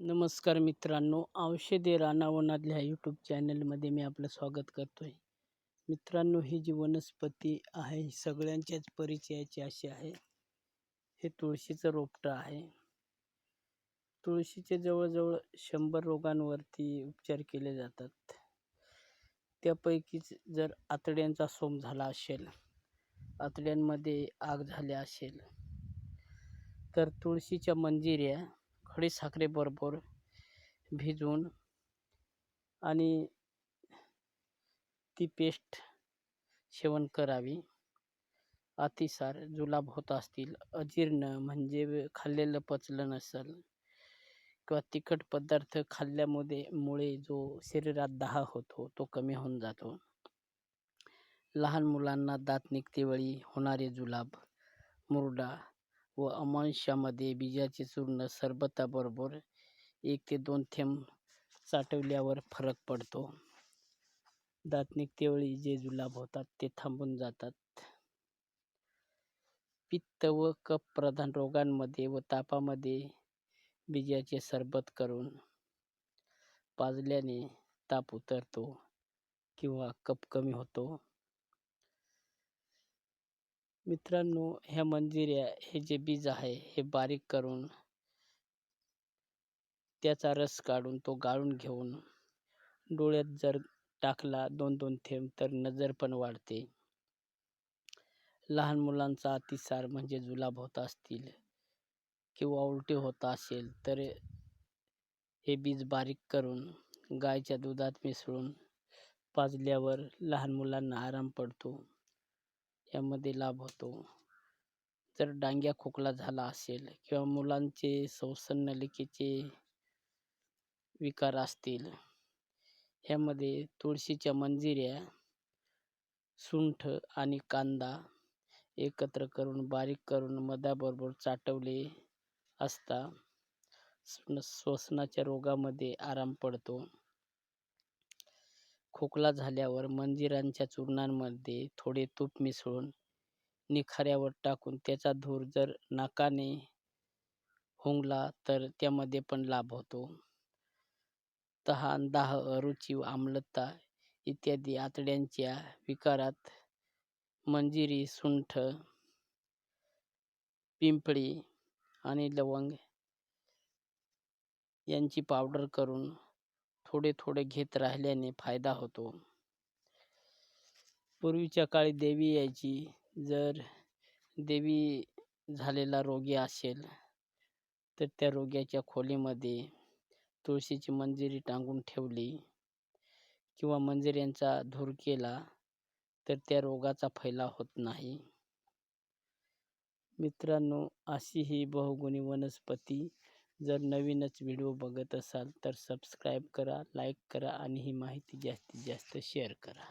नमस्कार मित्रांनो औषधे रानावनातल्या यूट्यूब चॅनलमध्ये मी आपलं स्वागत करतो आहे मित्रांनो ही जी वनस्पती आहे ही सगळ्यांच्याच परिचयाची अशी आहे. हे तुळशीचं रोपटं आहे. तुळशीचे जवळजवळ शंभर रोगांवरती उपचार केले जातात. त्यापैकीच जर आतड्यांचा सोम झाला असेल आतड्यांमध्ये आग झाल्या असेल तर तुळशीच्या मंजिऱ्या खडीसाखरेबरोबर भिजवून आणि ती पेस्ट सेवन करावी. अतिसार जुलाब होत असतील अजीर्ण म्हणजे खाल्लेलं पचलं नसेल किंवा तिखट पदार्थ खाल्ल्यामुळे मुळे जो शरीरात दाह होतो तो कमी होऊन जातो. लहान मुलांना दात निघतेवेळी होणारे जुलाब मुरडा व अमांशामध्ये बीजाचे चूर्ण सरबताबरोबर एक ते दोन थेंब साठवल्यावर फरक पडतो. दात निघतेवेळी जे जुलाब होतात ते थांबून जातात. पित्त व कप प्रधान रोगांमध्ये व तापामध्ये बीजाचे सरबत करून पाजल्याने ताप उतरतो किंवा कप कमी होतो. मित्रांनो ह्या मंजिऱ्या हे जे बीज आहे हे बारीक करून त्याचा रस काढून तो गाळून घेऊन डोळ्यात जर टाकला दोन दोन थेंब तर नजर पण वाढते. लहान मुलांचा अतिसार म्हणजे जुलाब होत असतील किंवा उलटी होत असेल तर हे बीज बारीक करून गायच्या दुधात मिसळून पाजल्यावर लहान मुलांना आराम पडतो. यामध्ये लाभ होतो. जर डांग्या खोकला झाला असेल किंवा मुलांचे श्वसन नलिकेचे विकार असतील ह्यामध्ये तुळशीच्या मंजिऱ्या सुंठ आणि कांदा एकत्र करून बारीक करून मधाबरोबर चाटवले असता श्वसनाच्या रोगामध्ये आराम पडतो. खोकला झाल्यावर मंजिरांच्या चूर्णांमध्ये थोडे तूप मिसळून निखाऱ्यावर टाकून त्याचा धूर जर नाकाने होंगला तर त्यामध्ये पण लाभ होतो. तहान दाह अरुची आम्लता इत्यादी आतड्यांच्या विकारात मंजिरी सुंठ पिंपळी आणि लवंग यांची पावडर करून थोडे थोडे घेत राहिल्याने फायदा होतो. पूर्वीच्या काळी देवी यायची. जर देवी झालेला रोगी असेल तर त्या रोग्याच्या खोलीमध्ये तुळशीची मंजिरी टांगून ठेवली किंवा मंजिऱ्यांचा धूर केला तर त्या रोगाचा फैलाव होत नाही. मित्रांनो अशी ही बहुगुणी वनस्पती जर नवीनच व्हिडिओ बघत असाल तर सबस्क्राईब करा लाईक करा आणि ही माहिती जास्तीत जास्त शेअर करा.